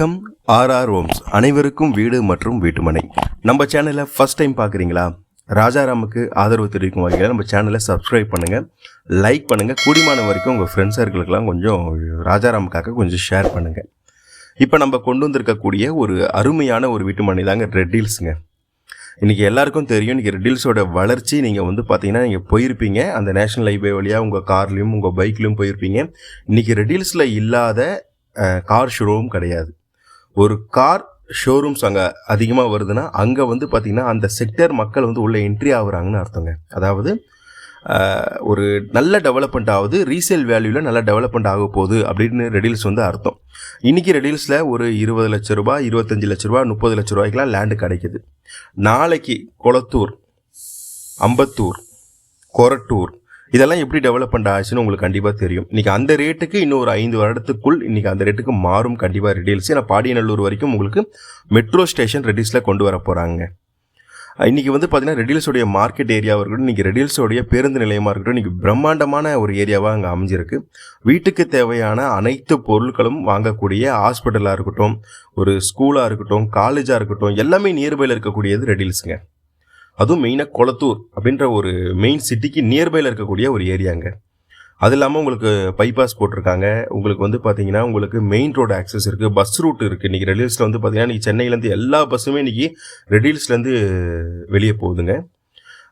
வணக்கம். RR homes. அனைவருக்கும் வீடு மற்றும் வீட்டுமனை. நம்ம சேனலை ஃபஸ்ட் டைம் பார்க்குறீங்களா? ராஜாராமுக்கு ஆதரவு தெரிவிக்கும் வகையில் நம்ம சேனலை சப்ஸ்கிரைப் பண்ணுங்கள் லைக் பண்ணுங்கள் கூடிமான வரைக்கும் உங்கள் ஃப்ரெண்ட்ஸ் சர்க்கிளுக்கெல்லாம் கொஞ்சம் ராஜாராமுக்காக கொஞ்சம் ஷேர் பண்ணுங்கள் இப்போ நம்ம கொண்டு வந்திருக்கக்கூடிய ஒரு அருமையான ஒரு வீட்டுமனை தாங்க ரெட் ஹில்ஸுங்க இன்றைக்கி எல்லாருக்கும் தெரியும் இன்றைக்கி ரெட்டில்ஸோட வளர்ச்சி. நீங்கள் வந்து பார்த்தீங்கன்னா நீங்கள் போயிருப்பீங்க. அந்த நேஷனல் ஹைவே வழியாக உங்கள் கார்லேயும் உங்கள் பைக்லேயும் போயிருப்பீங்க. இன்றைக்கி ரெட்டில்ஸில் இல்லாத கார் ஷோரூம் கிடையாது. ஒரு கார் ஷோரூம்ஸ் அங்கே அதிகமாக வருதுன்னா அங்கே வந்து பார்த்திங்கன்னா அந்த செக்டர் மக்கள் வந்து உள்ளே என்ட்ரி ஆகுறாங்கன்னு அர்த்தங்க. அதாவது ஒரு நல்ல டெவலப்மெண்ட் ஆகுது ரீசேல் வேல்யூவில் நல்ல டெவலப்மெண்ட் ஆக போகுது அப்படின்னு ரெடில்ஸ் வந்து அர்த்தம். இன்றைக்கி ரெடில்ஸில் ஒரு இருபது லட்ச ரூபாய் இருபத்தஞ்சி லட்ச ரூபா முப்பது லட்ச ரூபாய்க்கெலாம் லேண்டு கிடைக்குது. நாளைக்கு கொளத்தூர் அம்பத்தூர் கொரட்டூர் இதெல்லாம் எப்படி டெவலப்மெண்ட் ஆச்சுன்னு உங்களுக்கு கண்டிப்பாக தெரியும். இன்றைக்கி அந்த ரேட்டுக்கு இன்னும் ஒரு ஐந்து வருடத்துக்குள் இன்றைக்கி அந்த ரேட்டுக்கு மாறும் கண்டிப்பாக ரெடில்ஸ் ஏன்னா பாடியநல்லூர் வரைக்கும் உங்களுக்கு மெட்ரோ ஸ்டேஷன் ரெடியூஸில் கொண்டு வர போகிறாங்க இன்றைக்கி வந்து பார்த்தீங்கன்னா ரெடில்ஸோடைய மார்க்கெட் ஏரியாவாக இருக்கட்டும் இன்றைக்கி ரெடில்ஸோடைய பேருந்து நிலையமாக இருக்கட்டும் இன்றைக்கி பிரம்மாண்டமான ஒரு ஏரியாவாக அங்கே அமைஞ்சிருக்கு. வீட்டுக்கு தேவையான அனைத்து பொருட்களும் வாங்கக்கூடிய ஹாஸ்பிட்டலாக இருக்கட்டும் ஒரு ஸ்கூலாக இருக்கட்டும் காலேஜாக இருக்கட்டும் எல்லாமே நியர்பையில் இருக்கக்கூடியது ரெடில்ஸுங்க அதுவும் மெயினாக கொளத்தூர் அப்படின்ற ஒரு மெயின் சிட்டிக்கு நியர்பையில் இருக்கக்கூடிய ஒரு ஏரியாங்க அது இல்லாமல் உங்களுக்கு பைபாஸ் போட்டிருக்காங்க. உங்களுக்கு வந்து பார்த்தீங்கன்னா உங்களுக்கு மெயின் ரோடு ஆக்சஸ் இருக்குது பஸ் ரூட் இருக்குது இன்றைக்கி ரெடில்ஸில் வந்து பார்த்தீங்கன்னா இன்றைக்கி சென்னையிலேருந்து எல்லா பஸ்ஸுமே இன்றைக்கி ரெடில்ஸ்லேருந்து வெளியே போகுதுங்க.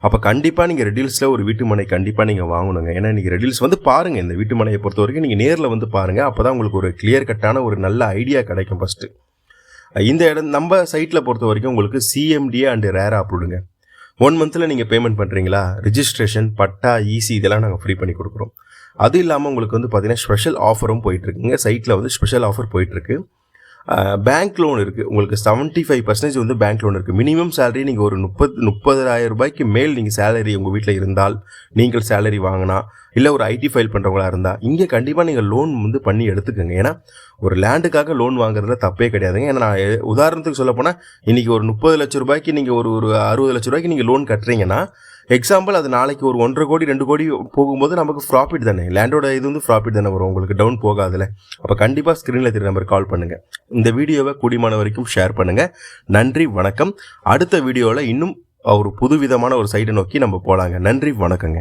அப்போ கண்டிப்பாக நீங்கள் ரெடில்ஸில் ஒரு வீட்டு மனை கண்டிப்பாக நீங்கள் வாங்கணுங்க. ஏன்னா இன்றைக்கி ரெடில்ஸ் வந்து பாருங்கள் இந்த வீட்டு மனையை பொறுத்த வரைக்கும் நீங்கள் நேரில் வந்து பாருங்கள் அப்போ தான் உங்களுக்கு ஒரு கிளியர் கட்டான ஒரு நல்ல ஐடியா கிடைக்கும் ஃபஸ்ட்டு இந்த இடம் நம்ம சைட்டில் பொறுத்த வரைக்கும் உங்களுக்கு சிஎம்டிஏ அண்டு ரேர் அப்ரூவ்டுங்க ஒன் மந்தில் நீங்கள் பேமெண்ட் பண்ணுறீங்களா ரிஜிஸ்ட்ரேஷன் பட்டா ஈசி இதெல்லாம் நாங்கள் ஃப்ரீ பண்ணி கொடுக்குறோம். அது இல்லாமல் உங்களுக்கு வந்து பார்த்தீங்கன்னா ஸ்பெஷல் ஆஃபரும் போயிட்டுருக்குங்க சைட்டில் வந்து ஸ்பெஷல் ஆஃபர் போயிட்டுருக்கு. பேங்க் லோன் இருக்குது உங்களுக்கு செவன்ட்டி ஃபைவ் பர்சன்டேஜ் வந்து பேங்க் லோன் இருக்குது மினிமம் சேலரி நீங்கள் ஒரு முப்பது முப்பதாயிரம் ரூபாய்க்கு மேல் நீங்கள் சேலரி உங்கள் வீட்டில் இருந்தால் நீங்கள் சேலரி வாங்கினா இல்லை ஒரு ஐடி ஃபைல் பண்ணுறவங்களா இருந்தால் இங்கே கண்டிப்பாக நீங்கள் லோன் வந்து பண்ணி எடுத்துக்கோங்க. ஏன்னா ஒரு லேண்டுக்காக லோன் வாங்குறதுல தப்பே கிடையாதுங்க. ஏன்னா நான் உதாரணத்துக்கு சொல்ல போனால் இன்றைக்கி ஒரு முப்பது லட்ச ரூபாய்க்கு நீங்கள் ஒரு ஒரு அறுபது லட்ச ரூபாய்க்கு நீங்கள் லோன் கட்டுறீங்கன்னா எக்ஸாம்பிள் அது நாளைக்கு ஒரு ஒன்றரை கோடி ரெண்டு கோடி போகும்போது நமக்கு ப்ராஃபிட் தானே. லேண்டோட இது வந்து ப்ராஃபிட் தானே வரும். உங்களுக்கு டவுன் போகாதுல. அப்போ கண்டிப்பாக ஸ்க்ரீனில் தெரிய நம்பர் கால் பண்ணுங்கள் இந்த வீடியோவை கூடிமான வரைக்கும் ஷேர் பண்ணுங்கள் நன்றி வணக்கம். அடுத்த வீடியோவில் இன்னும் ஒரு புதுவிதமான ஒரு சைடை நோக்கி நம்ம போகலாங்க நன்றி வணக்கங்க.